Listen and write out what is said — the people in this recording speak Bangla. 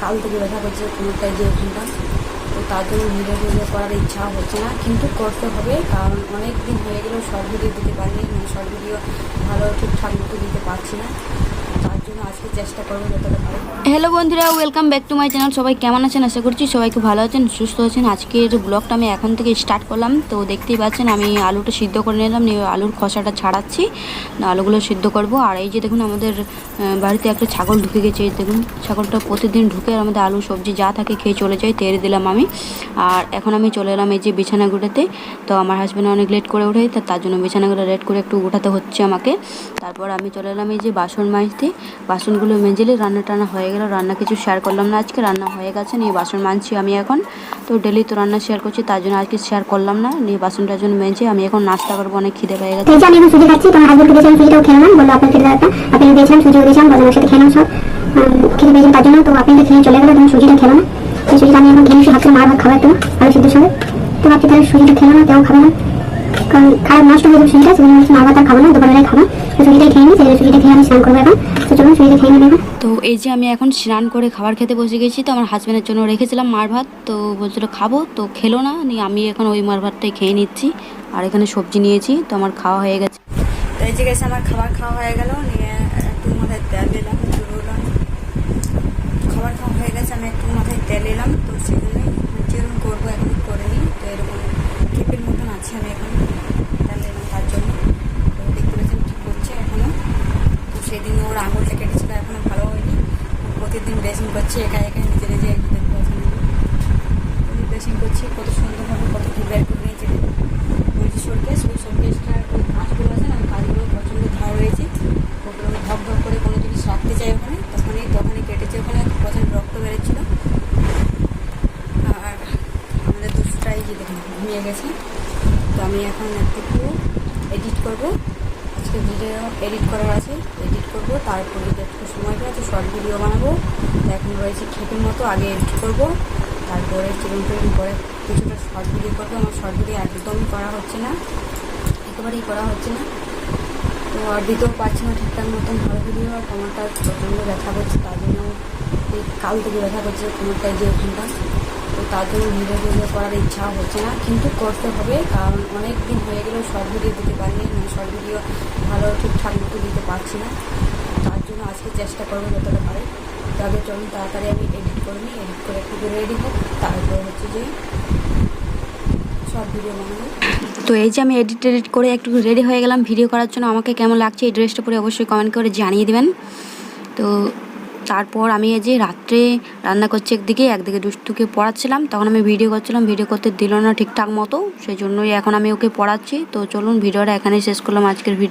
কাল থেকে ব্যথা করছে কোনোটাই যে ওখানটা তো তার জন্য ভিডিও ভিডিও করার ইচ্ছা হচ্ছে না, কিন্তু করতে হবে, কারণ অনেক দিন হয়ে গেলেও সব ভিডিও দিতে পারিনি মানে শর্ট ভিডিও ভালো ঠিকঠাক মতো দিতে পারছি না। চেষ্টা করব হ্যালো বন্ধুরা welcome back to my channel সবাই কেমন আছেন? আশা করছি সবাই খুব ভালো আছেন, সুস্থ আছেন। আজকের ব্লগটা আমি এখন থেকে স্টার্ট করলাম। তো দেখতেই পাচ্ছেন, আমি আলুটা সিদ্ধ করে নিলাম। নিয়ে আলুর খোসাটা ছাড়াচ্ছি। আলুগুলো সিদ্ধ করব। আর এই যে দেখুন, আমাদের বাড়িতে একটা ছাগল ঢুকে গেছে। দেখুন, ছাগলটা প্রতিদিন ঢুকে আমাদের আলু, সবজি যা থাকে খেয়ে চলে যায়, তেড়ে দিলাম আমি। আর এখন আমি চলে এলাম এই যে বিছানা গুটাতে তো আমার হাজব্যান্ড অনেক লেট করে ওঠে তার জন্য বিছানাগুলো লেট করে একটু গোটাতে হচ্ছে আমাকে। তারপর আমি চলে এলাম এই যে বাসন মাজতে বাসনগুলো মেজেলে রান্না টান্না হয়ে গেল। রান্না কিছু শেয়ার করলাম না আজকে, রান্না হয়ে গেছে, নিয়ে বাসন মাজছি আমি এখন। তো ডেলি তো রান্না শেয়ার করছি, তার জন্য আজকে শেয়ার করলাম না, নিয়ে বাসন টাসন মেজে আমি এখন নাস্তা করব, অনেক খিদে পেয়ে গেছে। খেয়ে আপনি জন্য আপনি চলে না। খাবার তো খেলো না খাবে না। কারণ খারাপ নষ্ট হয়ে যাবে খাব না, দুপুরবেলায় খাব। খেয়ে নিই সুজিটা খেয়ে আমি স্নান করব এখন। চলুন সুজিটা খেয়ে নেবে তো এই যে আমি এখন স্নান করে খাবার খেতে বসে গেছি তো আমার হাজব্যান্ডের জন্য রেখেছিলাম মার ভাত। তো বলছিল খাব তো খেলো না নিয়ে আমি এখন ওই মার ভাতটাই খেয়ে নিচ্ছি। আর এখানে সবজি নিয়েছি তো আমার খাওয়া হয়ে গেছে। তো এই যে গেছে আমার খাবার খাওয়া হয়ে গেল নিয়ে একটু মাথায় তেল দিলাম খাবার খাওয়া হয়ে গেছে আমি একটু মাথায় তেল এলাম তো সেজন্যই যেরকম করব এখন করে নিই তো এরকম টিপের মতন আছে আমি এখন তেল এলাম তার জন্য তো দেখতে পাচ্ছেন ঠিক করছে এখনও তো সেদিন ওর আঙুলটা কেটেছিল এখনও ভালো হয়নি ও প্রতিদিন ড্রেসিং করছে একা একা নিজে নিজে যে দেখতে পাচ্ছেন ড্রেসিং করছি, কত সুন্দরভাবে কত কি বের করে নিয়েছে। বলছি শোকেস ওই শোকেসটার ওই কাঁচগুলো আছে আমি ওই কাঁচগুলো প্রচণ্ড ধার রয়েছে। ওগুলো ধপ ধপ করে কোনো জিনিস রাখতে চাই ওখানে। তখনই তখনই কেটেছে ওখানে প্রচণ্ড রক্ত বেরোচ্ছিল। আর আমাদের দুষ্টাই যে দেখুন, ঘুমিয়ে গেছে। তো আমি এখন একটু এডিট করব। আজকে ভিডিও এডিট করার আছে এডিট করব, তারপরে একটু সময় আছে শর্ট ভিডিও বানাবো। এখন রয়েছে খেপের মতো, আগে এডিট করব, তারপরে চিকেন টিকেন করে কিছুটা শর্ট ভিডিও করব। আমার শর্ট ভিডিও একদমই করা হচ্ছে না, একেবারেই করা হচ্ছে না। তো আর দিতেও পারছি না ঠিকঠাক মতন, ভালো ভিডিও আর কোমরটা প্রচণ্ড ব্যথা করছে, তার জন্য কাল থেকে ব্যথা করছে কোমরটায় যে ওখানটা তো তার জন্য ভিডিও করার ইচ্ছা হচ্ছে না, কিন্তু করতে হবে, কারণ অনেক দিন শর্ট ভিডিও দিতে পারিনি মানে শর্ট ভিডিও ভালো ঠিকঠাক মতো দিতে পারছি না। তার জন্য আজকে চেষ্টা করব যতটা পারি। তবে চলুন, তাড়াতাড়ি আমি এডিট করে নিই এডিট করে একটু রেডি হোক, তারপর হচ্ছে যে শর্ট ভিডিও বানাবো। তো এই যে আমি এডিট এডিট করে একটু রেডি হয়ে গেলাম ভিডিও করার জন্য আমাকে কেমন লাগছে এই ড্রেসটা পরে অবশ্যই কমেন্ট করে জানিয়ে দেবেন। তো তারপর আমি এই যে রাত্রে রান্না করছি একদিকে একদিকে দুষ্টুকে পড়াচ্ছিলাম, তখন আমি ভিডিও করছিলাম ভিডিও করতে দিল না ঠিকঠাক মতো, সেই জন্যই এখন আমি ওকে পড়াচ্ছি। তো চলুন ভিডিওটা এখানেই শেষ করলাম, আজকের ভিডিও